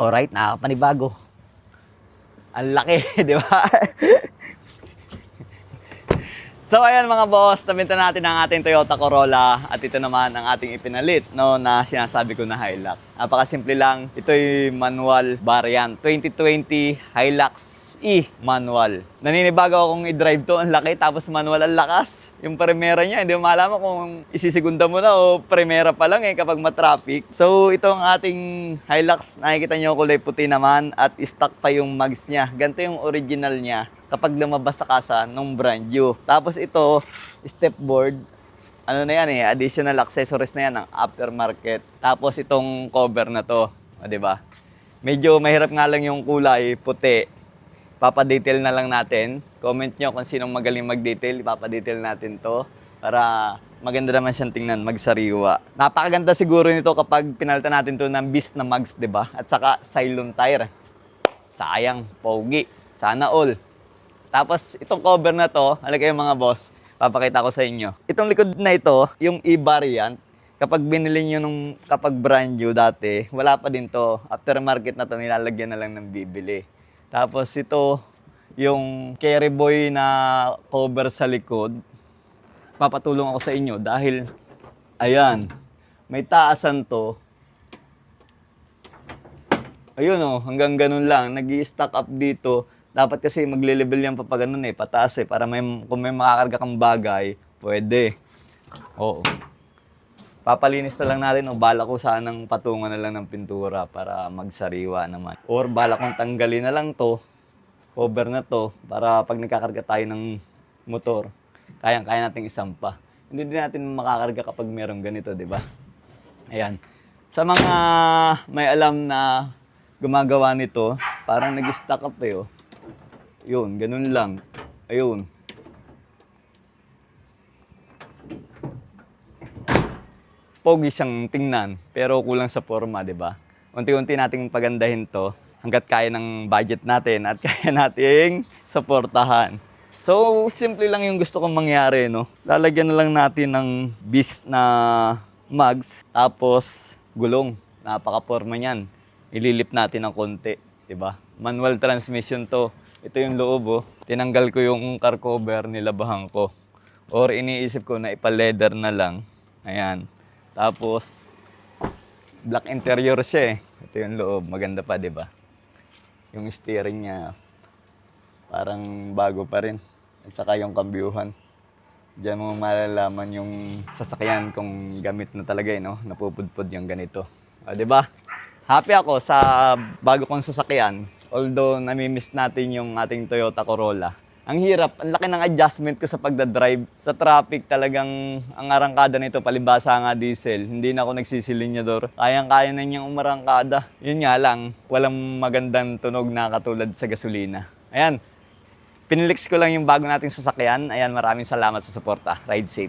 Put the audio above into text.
Alright, nakakapanibago. Ang laki, di ba? so ayan mga boss, nabenta natin ang ating Toyota Corolla at ito naman ang ating ipinalit no, na sinasabi ko na Hilux. Napakasimple lang, ito'y manual variant 2020 Hilux E manual. Naninibago akong i-drive to, ang laki tapos manual ang lakas. Yung primera niya, hindi mo malaman kung isisigunda mo na o primera pa lang eh kapag matraffic. So ito ang ating Hilux, nakikita niyo kulay puti naman at stock pa yung mags niya. Ganito yung original niya kapag lumabas sa kasa nung brand new. Tapos ito, stepboard, ano na yan eh, additional accessories na yan ng aftermarket. Tapos itong cover na to, o, ba? Medyo mahirap nga lang yung kulay, puti. Papadetail na lang natin. Comment nyo kung sinong magaling mag-detail, ipapadetail natin to para maganda naman siyang tingnan, magsariwa. Napakaganda siguro nito kapag pinalitan natin to ng beast na mags, di ba? At saka Cylon tire. Sayang, pogi. Sana all. Tapos itong cover na to, halika kayo mga boss, papakita ko sa inyo. Itong likod na ito, yung e-variant, kapag binili nyo nung kapag brand new dati, wala pa din to. Aftermarket na to, nilalagyan na lang ng bibili. Tapos ito, yung carry boy na cover sa likod, papatulong ako sa inyo dahil, ayan, may taasan to. Ayun oh, hanggang ganun lang. nag stack up dito. Dapat kasi magle-level yan pa ganun eh, pataas eh. Para may, kung may makakarga kang bagay, pwede. Oo. Papalinis na lang natin o bala ko sanang patungan na lang ng pintura para magsariwa naman. Or bala kong tanggalin na lang to, cover na to, para pag nagkakarga tayo ng motor, kayang-kaya nating isampa. Hindi din natin makakarga kapag meron ganito, di ba? Ayan. Sa mga may alam na gumagawa nito, parang nag-stack up eh, oh. Yun, ganun lang. Ayun. Pogi siyang tingnan, pero kulang sa forma, di ba? Unti-unti nating pagandahin to hanggat kaya ng budget natin at kaya nating suportahan. So, simple lang yung gusto kong mangyari, no? Lalagyan na lang natin ng bis na mugs, tapos gulong. Napaka-forma niyan. Ililip natin ng konti, di ba? Manual transmission to. Ito yung loob, oh. Tinanggal ko yung car cover, nilabahan ko. Or iniisip ko na ipa-leather na lang. Ayan. Tapos, black interior siya eh. Ito yung loob. Maganda pa, di ba? Yung steering niya, parang bago pa rin. At saka yung kambyuhan. Diyan mo malalaman yung sasakyan kung gamit na talaga eh, no? Napupudpud yung ganito. O, di ba? Happy ako sa bago kong sasakyan. Although nami-miss natin yung ating Toyota Corolla. Ang hirap, ang laki ng adjustment ko sa pagdadrive. Sa traffic talagang ang arangkada nito, palibasa nga diesel. Hindi na ako nagsisilinyador. Kayang-kaya na niyang umarangkada. Yun nga lang, walang magandang tunog na katulad sa gasolina. Ayan, pinilix ko lang yung bago nating sasakyan. Ayan, maraming salamat sa suporta. Ride safe.